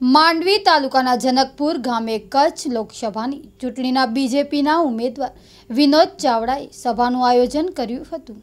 માંડવી તાલુકાના જનકપુર ગામે કચ્છ લોકસભાની ચૂંટણીના બીજેપીના ઉમેદવાર વિનોદ ચાવડાએ સભાનું આયોજન કર્યું હતું.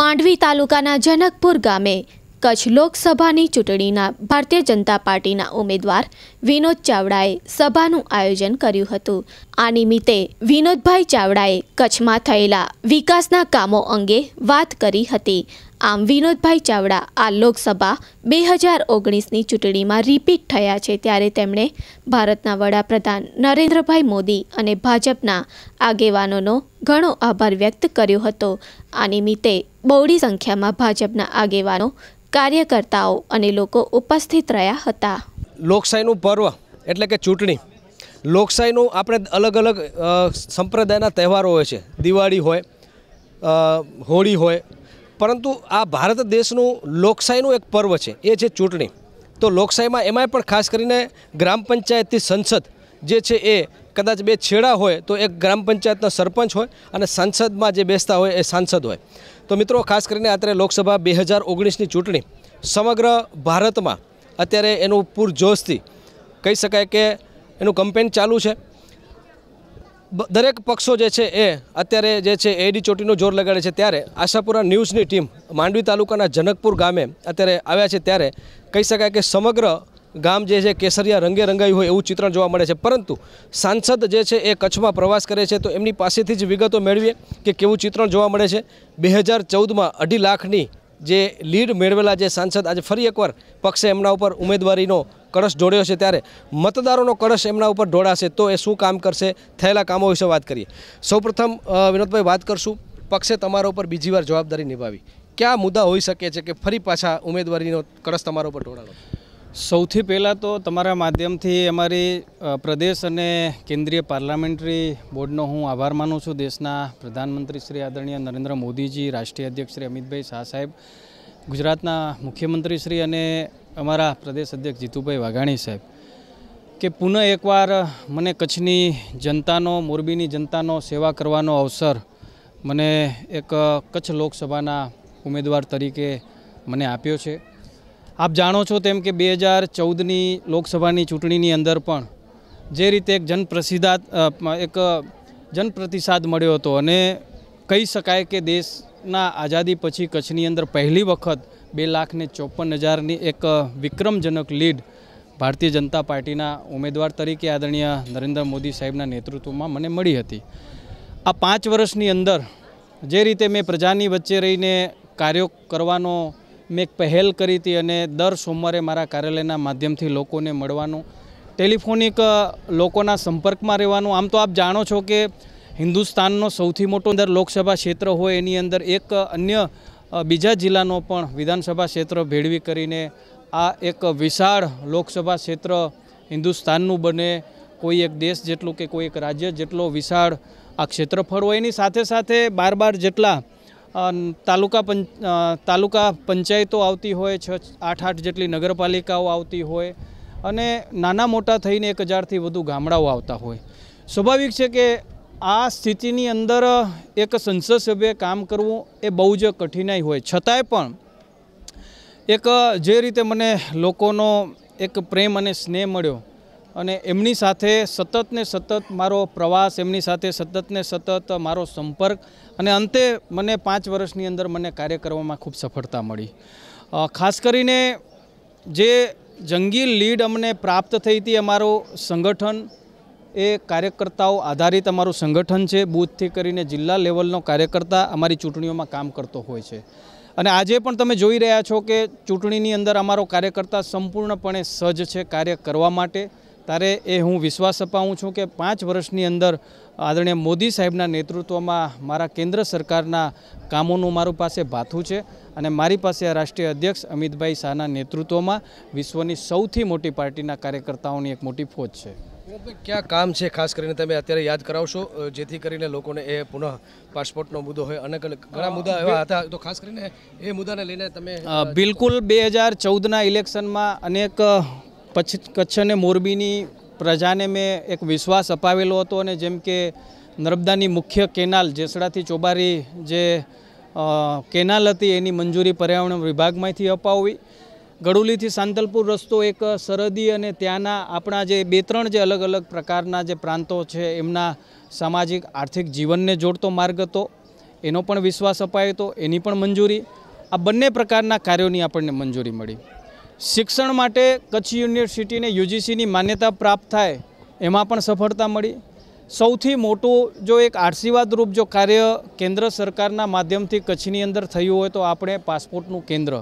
માંડવી તાલુકાના જનકપુર ગામે કચ્છ લોકસભાની ચૂંટણીના ભારતીય જનતા પાર્ટીના ઉમેદવાર વિનોદ ચાવડાએ સભાનું આયોજન કર્યું હતું. આ નિમિત્તે વિનોદભાઈ ચાવડાએ કચ્છમાં થયેલા વિકાસના કામો અંગે વાત કરી હતી. આમ વિનોદભાઈ ચાવડા આ લોકસભા બે હજાર ઓગણીસની ચૂંટણીમાં રિપીટ થયા છે ત્યારે તેમણે ભારતના વડાપ્રધાન નરેન્દ્રભાઈ મોદી અને ભાજપના આગેવાનોનો ઘણો આભાર વ્યક્ત કર્યો હતો. આ નિમિત્તે બહોળી સંખ્યામાં ભાજપના આગેવાનો, કાર્યકર્તાઓ અને લોકો ઉપસ્થિત રહ્યા હતા. લોકશાહીનું પર્વ એટલે કે ચૂંટણી, લોકશાહીનું આપણે અલગ અલગ સંપ્રદાયના તહેવારો હોય છે. દિવાળી હોય હોળી હોય પરંતુ આ ભારત દેશનું લોકશાહીનું એક પર્વ છે, એ છે ચૂંટણી. તો લોકશાહીમાં એમાંય પણ ખાસ કરીને ગ્રામ પંચાયતથી સંસદ જે છે એ કદાચ બે છેડા હોય, તો એક ગ્રામ પંચાયતના સરપંચ હોય અને સંસદમાં જે બેસતા હોય એ સાંસદ હોય. તો મિત્રો, ખાસ કરીને અત્યારે લોકસભા બે હજાર ઓગણીસની ચૂંટણી, સમગ્ર ભારતમાં અત્યારે એનું પૂરજોશથી કહી શકાય કે એનું કમ્પેન ચાલુ છે. દરેક પક્ષો જે છે એ અત્યારે જે છે એડી ચોટીનું જોર લગાડે છે ત્યારે આશાપુરા ન્યૂઝની ટીમ માંડવી તાલુકાના જનકપુર ગામે અત્યારે આવ્યા છે ત્યારે કહી શકાય કે સમગ્ર ગામ જે છે કેસરિયા રંગે રંગાયું હોય એવું ચિત્રણ જોવા મળે છે. પરંતુ સાંસદ જે છે એ કચ્છમાં પ્રવાસ કરે છે તો એમની પાસેથી જ વિગતો મેળવીએ કે કેવું ચિત્રણ જોવા મળે છે. બે હજાર ચૌદમાં અઢી લાખની જે લીડ મેળવેલા જે સાંસદ આજે ફરી એકવાર પક્ષે એમના ઉપર ઉમેદવારીનો કળશ ઢોળ્યો છે ત્યારે મતદારોનો કળશ એમના ઉપર ઢોળાશે તો એ શું કામ કરશે? થયેલા કામો વિશે વાત કરીએ. સૌપ્રથમ વિનોદભાઈ, વાત કરશું પક્ષે તમારા ઉપર બીજી વાર જવાબદારી નિભાવી. કયા મુદ્દા હોઈ શકે છે કે ફરી પાછા ઉમેદવારીનો કળશ તમારા ઉપર ઢોળાનો સૌથી પહેલાં તો તમારા માધ્યમથી અમારી પ્રદેશ અને કેન્દ્રીય પાર્લામેન્ટરી બોર્ડનો હું આભાર માનું છું. દેશના પ્રધાનમંત્રી શ્રી આદરણીય નરેન્દ્ર મોદીજી, રાષ્ટ્રીય અધ્યક્ષ શ્રી અમિતભાઈ શાહ સાહેબ, ગુજરાતના મુખ્યમંત્રી શ્રી અને અમારા પ્રદેશ અધ્યક્ષ જીતુભાઈ વાઘાણી સાહેબ, કે પુનઃ એકવાર મને કચ્છની જનતાનો, મોરબીની જનતાનો સેવા કરવાનો અવસર મને એક કચ્છ લોકસભાના ઉમેદવાર તરીકે મને આપ્યો છે. આપ જાણો છો તેમ કે બે હજાર ચૌદની લોકસભાની ચૂંટણીની અંદર પણ જે રીતે એક જનપ્રસિદ્ધાત એક જનપ્રતિસાદ મળ્યો હતો અને કહી શકાય કે દેશના આઝાદી પછી કચ્છની અંદર પહેલી વખત બે લાખને ચોપન હજારની એક વિક્રમજનક લીડ ભારતીય જનતા પાર્ટીના ઉમેદવાર તરીકે આદરણીય નરેન્દ્ર મોદી સાહેબના નેતૃત્વમાં મને મળી હતી. આ પાંચ વર્ષની અંદર જે રીતે મેં પ્રજાની વચ્ચે રહીને કાર્યો કરવાનો મેં પહેલ કરી હતી અને દર સોમવારે મારા કાર્યાલયના માધ્યમથી લોકોને મળવાનું, ટેલિફોનિક લોકોના સંપર્કમાં રહેવાનું, આમ તો આપ જાણો છો કે હિન્દુસ્તાનનો સૌથી મોટો અંદર લોકસભા ક્ષેત્ર હોય એની અંદર એક અન્ય બીજા જિલ્લાનો પણ વિધાનસભા ક્ષેત્ર ભેળવી કરીને આ એક વિશાળ લોકસભા ક્ષેત્ર હિન્દુસ્તાનનું બને. કોઈ એક દેશ જેટલું કે કોઈ એક રાજ્ય જેટલો વિશાળ આ ક્ષેત્રફળ હોય. એની સાથે સાથે બાર બાર જેટલા તાલુકા પંચ તાલુકા પંચાયતો આવતી હોય, છ આઠ આઠ જેટલી નગરપાલિકાઓ આવતી હોય અને નાના મોટા થઈને એક હજારથી વધુ ગામડાઓ આવતા હોય. સ્વાભાવિક છે કે આ સ્થિતિની અંદર એક સંસદ સભ્યે કામ કરવું એ બહુ જ કઠિનાઈ હોય. છતાંય પણ એક જે રીતે મને લોકોનો એક પ્રેમ અને સ્નેહ મળ્યો અને એમની સાથે સતત ને સતત મારો પ્રવાસ, એમની સાથે સતત ને સતત મારો સંપર્ક અને અંતે મને પાંચ વર્ષની અંદર મને કાર્ય કરવામાં ખૂબ સફળતા મળી. ખાસ કરીને જે જંગી લીડ અમને પ્રાપ્ત થઈ હતી અમારું સંગઠન એ કાર્યકર્તાઓ આધારિત અમારું સંગઠન છે. બૂથથી કરીને જિલ્લા લેવલનો કાર્યકર્તા અમારી ચૂંટણીઓમાં કામ કરતો હોય છે. અને આજે પણ તમે જોઈ રહ્યા છો કે ચૂંટણીની અંદર અમારો કાર્યકર્તા સંપૂર્ણપણે સજ્જ છે કાર્ય કરવા માટે. ત્યારે એ હું વિશ્વાસ અપાવું છું કે પાંચ વર્ષની અંદર આદરણીય મોદી સાહેબના નેતૃત્વમાં મારા કેન્દ્ર સરકારના કામોનું મારું પાસે ભાથું છે અને મારી પાસે રાષ્ટ્રીય અધ્યક્ષ અમિતભાઈ શાહના નેતૃત્વમાં વિશ્વની સૌથી મોટી પાર્ટીના કાર્યકર્તાઓની એક મોટી ફોજ છે. ક્યાં કામ છે? ખાસ કરીને તમે અત્યારે યાદ કરાવશો જેથી કરીને લોકોને એ પુનઃ પાસપોર્ટનો મુદ્દો હોય. અને ઘણા મુદ્દા એવા હતા. તો ખાસ કરીને એ મુદ્દાને લઈને તમે બિલકુલ બે હજાર ચૌદના ઇલેક્શનમાં અનેક કચ્છ અને મોરબીની પ્રજાને મેં એક વિશ્વાસ અપાવેલો હતો અને જેમ કે નર્મદાની મુખ્ય કેનાલ જેસડાથી ચોબારી જે કેનાલ હતી એની મંજૂરી પર્યાવરણ વિભાગમાંથી અપાવવી. ગડુલીથી સાંતલપુર રસ્તો એક સરહદી અને ત્યાંના આપણા જે બે ત્રણ જે અલગ અલગ પ્રકારના જે પ્રાંતો છે, એમના સામાજિક આર્થિક જીવનને જોડતો માર્ગ હતો. એનો પણ વિશ્વાસ અપાયો હતો, એની પણ મંજૂરી. આ બંને પ્રકારના કાર્યોની આપણને મંજૂરી મળી. શિક્ષણ માટે કચ્છ યુનિવર્સિટીને યુજીસીની માન્યતા પ્રાપ્ત થાય, એમાં પણ સફળતા મળી. સૌથી મોટું જો એક આશીર્વાદરૂપ જો કાર્ય કેન્દ્ર સરકારના માધ્યમથી કચ્છની અંદર થયું હોય તો આપણે પાસપોર્ટનું કેન્દ્ર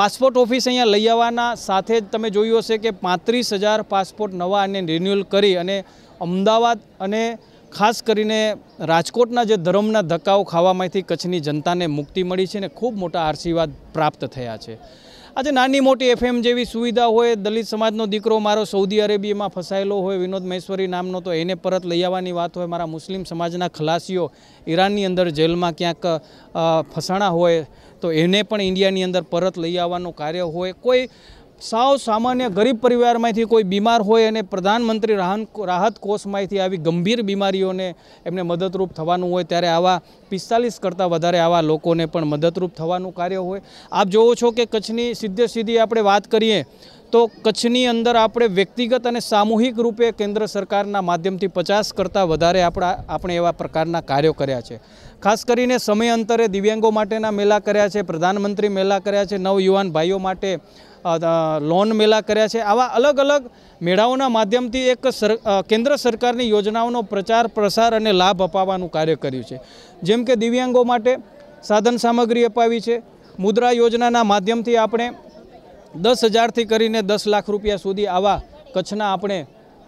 પાસપોર્ટ ઓફિસ અહીંયા લઈ આવવાના, સાથે જ તમે જોયું હશે કે પાંત્રીસ હજાર પાસપોર્ટ નવા અને રિન્યુઅલ કરી અને અમદાવાદ અને ખાસ કરીને રાજકોટના જે ધર્મના ધક્કાઓ ખાવામાંથી કચ્છની જનતાને મુક્તિ મળી છે ને ખૂબ મોટા આશીર્વાદ પ્રાપ્ત થયા છે. આજે નાની મોટી એફએમ જેવી સુવિધા હોય, દલિત સમાજનો દીકરો મારો સૌદી અરેબિયામાં ફસાયેલો હોય, વિનોદ મહેશ્વરી નામનો, તો એને પરત લઈ આવવાની વાત હોય. મારા મુસ્લિમ સમાજના ખલાસીઓ ઈરાનની અંદર જેલમાં ક્યાંક ફસાણા હોય, તો એને પણ ઇન્ડિયાની અંદર પરત લઈ આવવાનું કાર્ય હોય. કોઈ સાવ સામાન્ય ગરીબ પરિવારમાંથી કોઈ બીમાર હોય અને પ્રધાનમંત્રી રાહત કોષમાંથી આવી ગંભીર બીમારીઓને એમને મદદરૂપ થવાનું હોય ત્યારે આવા પિસ્તાલીસ કરતાં વધારે આવા લોકોને પણ મદદરૂપ થવાનું કાર્ય હોય. આપ જોવો છો કે કચ્છની સીધે સીધી આપણે વાત કરીએ તો કચ્છની અંદર આપણે વ્યક્તિગત અને સામૂહિક રૂપે કેન્દ્ર સરકારના માધ્યમથી પચાસ કરતાં વધારે આપણા, આપણે એવા પ્રકારના કાર્યો કર્યા છે. ખાસ કરીને સમય અંતરે દિવ્યાંગો માટેના મેળા કર્યા છે, પ્રધાનમંત્રી મેળા કર્યા છે, નવયુવાન ભાઈઓ માટે લોન મેળા કર્યા છે. આવા અલગ અલગ મેળાઓના માધ્યમથી એક સર કેન્દ્ર સરકારની યોજનાઓનો પ્રચાર, પ્રસાર અને લાભ અપાવવાનું કાર્ય કર્યું છે. જેમ કે દિવ્યાંગો માટે સાધન સામગ્રી અપાવી છે. મુદ્રા યોજનાના માધ્યમથી આપણે દસ હજારથી કરીને દસ લાખ રૂપિયા સુધી આવા કચ્છના આપણે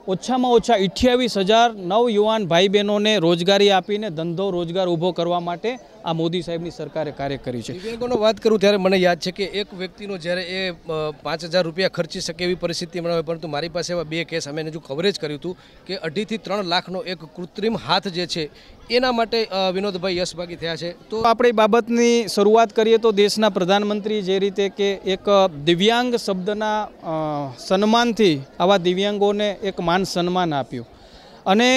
ઓછામાં ઓછા અઠ્યાવીસ હજાર નવ યુવાન ભાઈ બહેનોને રોજગારી આપીને ધંધો રોજગાર ઊભો કરવા માટે આ મોદી સાહેબની સરકારે કાર્ય કર્યું છે. દિવ્યાંગોનો વાત કરું ત્યારે મને યાદ છે કે એક વ્યક્તિનો જ્યારે એ પાંચ હજાર રૂપિયા ખર્ચી શકે એવી પરિસ્થિતિ હમણાં હોય પરંતુ મારી પાસે એવા બે કેસ અમે હજુ કવરેજ કર્યું હતું કે અઢીથી ત્રણ લાખનો એક કૃત્રિમ હાથ જે છે એના માટે વિનોદભાઈ યશભાગી થયા છે. તો આપણે બાબતની શરૂઆત કરીએ તો દેશના પ્રધાનમંત્રી જે રીતે કે એક દિવ્યાંગ શબ્દના સન્માનથી આવા દિવ્યાંગોને એક માન સન્માન આપ્યું. અને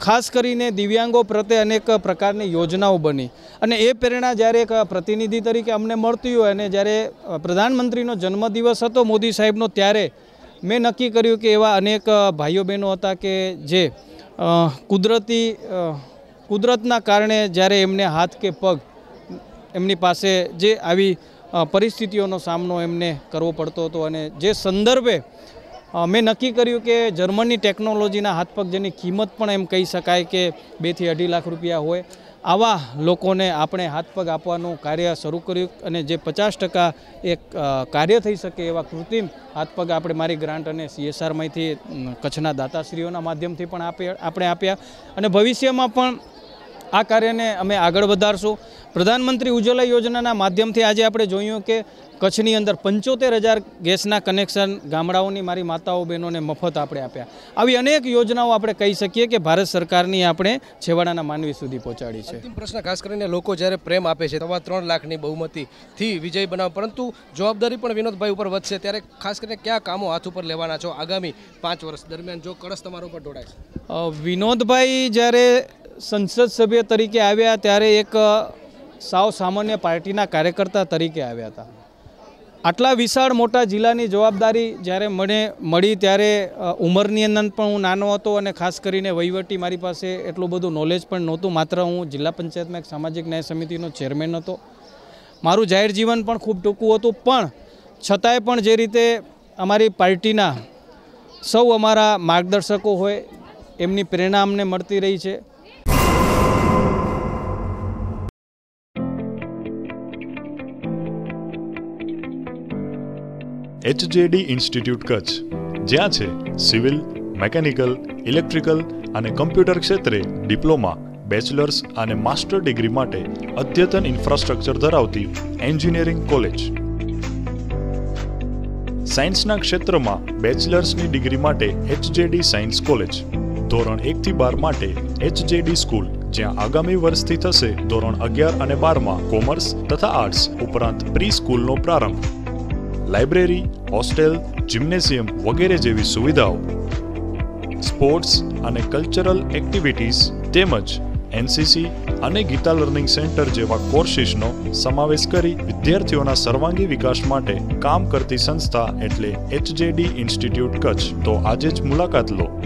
ખાસ કરીને દિવ્યાંગો પ્રત્યે અનેક પ્રકારની યોજનાઓ બની. અને એ પ્રેરણા જ્યારે એક પ્રતિનિધિ તરીકે અમને મળતી હોય અને જ્યારે પ્રધાનમંત્રીનો જન્મદિવસ હતો મોદી સાહેબનો ત્યારે, મેં નક્કી કર્યું કે એવા અનેક ભાઈઓ બહેનો હતા કે જે કુદરતી કુદરતના કારણે જ્યારે એમને હાથ કે પગ, એમની પાસે જે આવી પરિસ્થિતિઓનો સામનો એમને કરવો પડતો હતો અને જે સંદર્ભે મેં નક્કી કર્યું કે જર્મની ટેકનોલોજીના હાથપગ જેની કિંમત પણ એમ કહી શકાય કે બેથી અઢી લાખ રૂપિયા હોય. આવા લોકોને આપણે હાથપગ આપવાનું કાર્ય શરૂ કર્યું અને જે પચાસ ટકા એક કાર્ય થઈ શકે એવા કૃત્રિમ હાથપગ આપણે મારી ગ્રાન્ટ અને સીએસઆરમાંથી કચ્છના દાતાશ્રીઓના માધ્યમથી પણ આપે, આપણે આપ્યા. અને ભવિષ્યમાં પણ આ કાર્યને અમે આગળ વધારશું. પ્રધાનમંત્રી ઉજ્જવલા યોજનાના માધ્યમથી આજે આપણે જોયું કે કચ્છની અંદર પંચોતેર હજાર ગેસના કનેક્શન ગામડાઓની મારી માતાઓ બહેનોને મફત આપણે આપ્યા. આવી અનેક યોજનાઓ આપણે કહી શકીએ કે ભારત સરકારની આપણે છેવાડાના માનવી સુધી પહોંચાડી છે. પ્રશ્ન ખાસ કરીને લોકો જ્યારે પ્રેમ આપે છે સવા ત્રણ લાખની બહુમતીથી વિજય બનાવ પરંતુ જવાબદારી પણ વિનોદભાઈ ઉપર વધશે. ત્યારે ખાસ કરીને કયા કામો હાથ ઉપર લેવાના છો આગામી પાંચ વર્ષ દરમિયાન? જો કળશ તમારા ઉપર ઢોળાય છે. વિનોદભાઈ જ્યારે સંસદ સભ્ય તરીકે આવ્યા ત્યારે એક સાવ સામાન્ય પાર્ટીના કાર્યકર્તા તરીકે આવ્યા હતા. આટલા વિશાળ મોટા જિલ્લાની જવાબદારી જ્યારે મને મળી ત્યારે ઉંમરની અંદર પણ હું નાનો હતો અને ખાસ કરીને વહીવટી મારી પાસે એટલું બધું નોલેજ પણ નહોતું. માત્ર હું જિલ્લા પંચાયતમાં એક સામાજિક ન્યાય સમિતિનો ચેરમેન હતો. મારું જાહેર જીવન પણ ખૂબ ટૂંકું હતું, પણ છતાંય પણ જે રીતે અમારી પાર્ટીના સૌ અમારા માર્ગદર્શકો હોય, એમની પ્રેરણા અમને મળતી રહી છે. HJD institute Kutch. જ્યાં છે સિવિલ, મેકેનિકલ, ઇલેક્ટ્રિકલ અને કમ્પ્યુટર ક્ષેત્રે ડિપ્લોમા, બેચલર્સ અને માસ્ટર ડિગ્રી માટે અદ્યતન ઇન્ફ્રાસ્ટ્રક્ચર ધરાવતી એન્જિનિયરિંગ કોલેજ. સાયન્સના ક્ષેત્રમાં બેચલર્સની ડિગ્રી માટે એચજેડી સાયન્સ કોલેજ. ધોરણ એકથી બાર માટે એચજેડી સ્કૂલ, જ્યાં આગામી વર્ષથી થશે ધોરણ અગિયાર અને બારમાં કોમર્સ તથા આર્ટ્સ ઉપરાંત પ્રી સ્કૂલનો પ્રારંભ. લાઇબ્રેરી, હોસ્ટેલ, જિમ્નેશિયમ વગેરે જેવી સુવિધાઓ, સ્પોર્ટ્સ અને કલ્ચરલ એક્ટિવિટીઝ તેમજ એનસીસી અને ગીતા લર્નિંગ સેન્ટર જેવા કોર્સિસનો સમાવેશ કરી વિદ્યાર્થીઓના સર્વાંગી વિકાસ માટે કામ કરતી સંસ્થા એટલે એચજેડી ઇન્સ્ટિટ્યૂટ કચ્છ. તો આજે જ મુલાકાત લો.